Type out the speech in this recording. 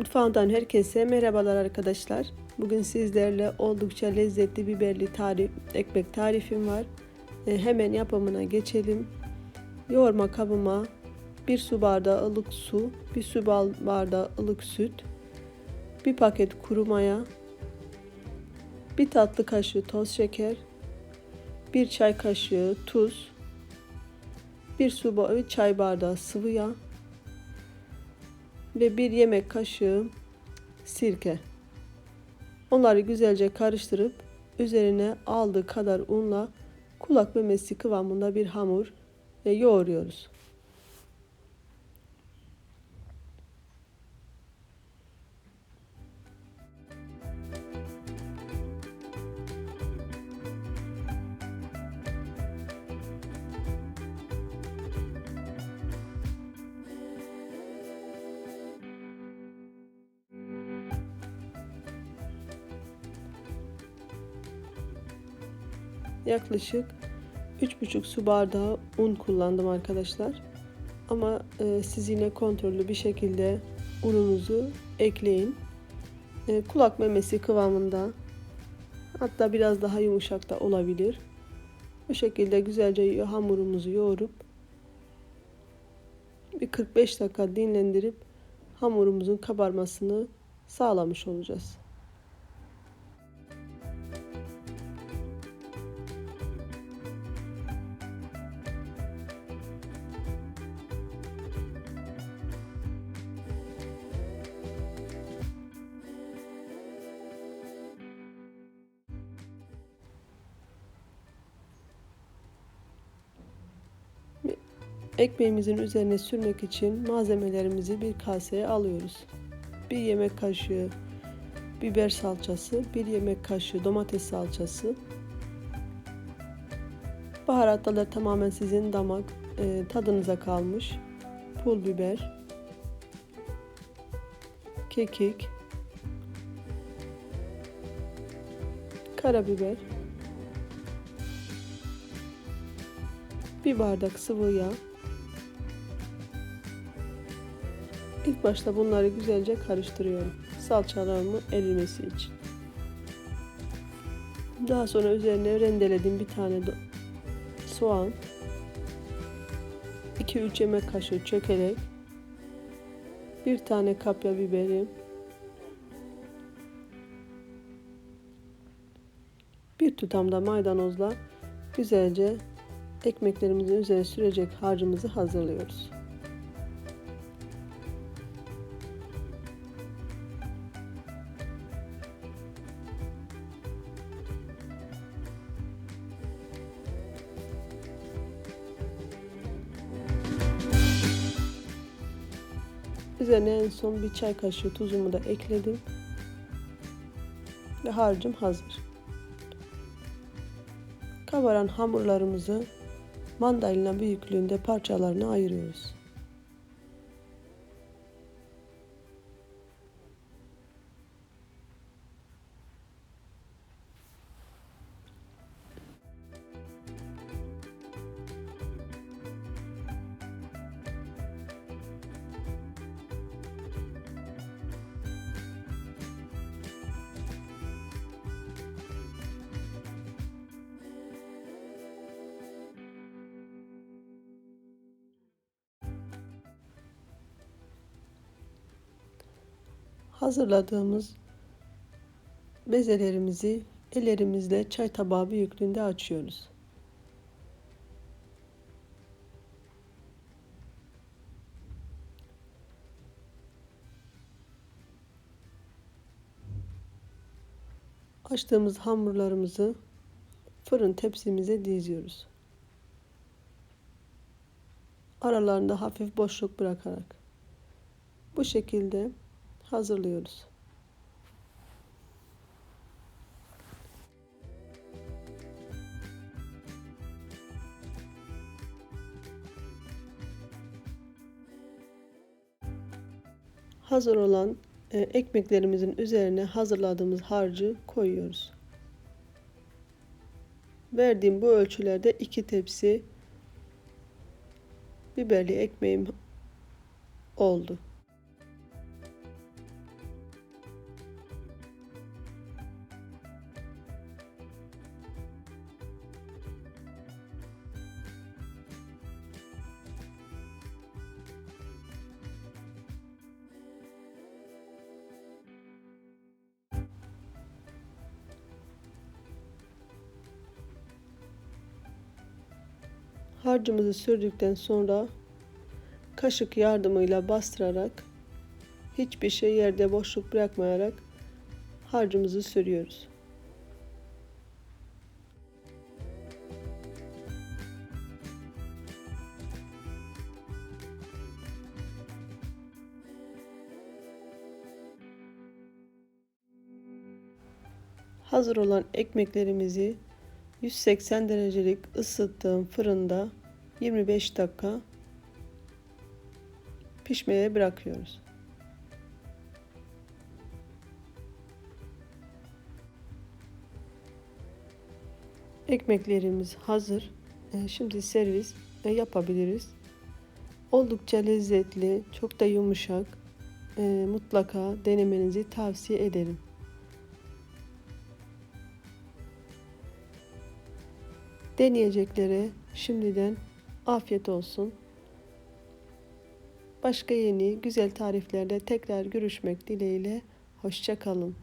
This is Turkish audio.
Mutfağından herkese merhabalar arkadaşlar. Bugün sizlerle oldukça lezzetli biberli tarif, ekmek tarifim var. E, hemen yapımına geçelim. Yoğurma kabıma bir su bardağı ılık su, bir su bardağı ılık süt, bir paket kuru maya, bir tatlı kaşığı toz şeker, bir çay kaşığı tuz, bir su çay bardağı sıvı yağ, ve bir yemek kaşığı sirke. Onları güzelce karıştırıp üzerine aldığı kadar unla kulak memesi kıvamında bir hamur yoğuruyoruz. Yaklaşık 3,5 su bardağı un kullandım arkadaşlar. Ama e, siz yine kontrollü bir şekilde ununuzu ekleyin. E, kulak memesi kıvamında hatta biraz daha yumuşak da olabilir. Bu şekilde güzelce hamurumuzu yoğurup bir 45 dakika dinlendirip hamurumuzun kabarmasını sağlamış olacağız. Ekmeğimizin üzerine sürmek için malzemelerimizi bir kaseye alıyoruz. Bir yemek kaşığı biber salçası, bir yemek kaşığı domates salçası. Baharatlar tamamen sizin damak e, tadınıza kalmış. Pul biber, kekik, karabiber, bir bardak sıvı yağ, İlk başta bunları güzelce karıştırıyorum. Salçalarımı erimesi için. Daha sonra üzerine rendelediğim bir tane soğan, 2-3 yemek kaşığı çökelek, bir tane kapya biberi, bir tutam da maydanozla güzelce ekmeklerimizin üzerine sürecek harcımızı hazırlıyoruz. Üzerine en son bir çay kaşığı tuzumu da ekledim. Ve harcım hazır. Kabaran hamurlarımızı mandalina büyüklüğünde parçalarına ayırıyoruz. Hazırladığımız bezelerimizi ellerimizle çay tabağı büyüklüğünde açıyoruz. Açtığımız hamurlarımızı fırın tepsimize diziyoruz. Aralarında hafif boşluk bırakarak. Bu şekilde hazırlıyoruz. Hazır olan e, ekmeklerimizin üzerine hazırladığımız harcı koyuyoruz. Verdiğim bu ölçülerde iki tepsi biberli ekmeğim oldu. Harcımızı sürdükten sonra kaşık yardımıyla bastırarak hiçbir şey yerde boşluk bırakmayarak harcımızı sürüyoruz. Hazır olan ekmeklerimizi 180 derecelik ısıttığım fırında 25 dakika pişmeye bırakıyoruz. Ekmeklerimiz hazır. Ee, Şimdi servis e, yapabiliriz. Oldukça lezzetli, çok da yumuşak. Ee, Mutlaka denemenizi tavsiye ederim. Deneyeceklere şimdiden afiyet olsun. Başka yeni güzel tariflerde tekrar görüşmek dileğiyle. Hoşça kalın.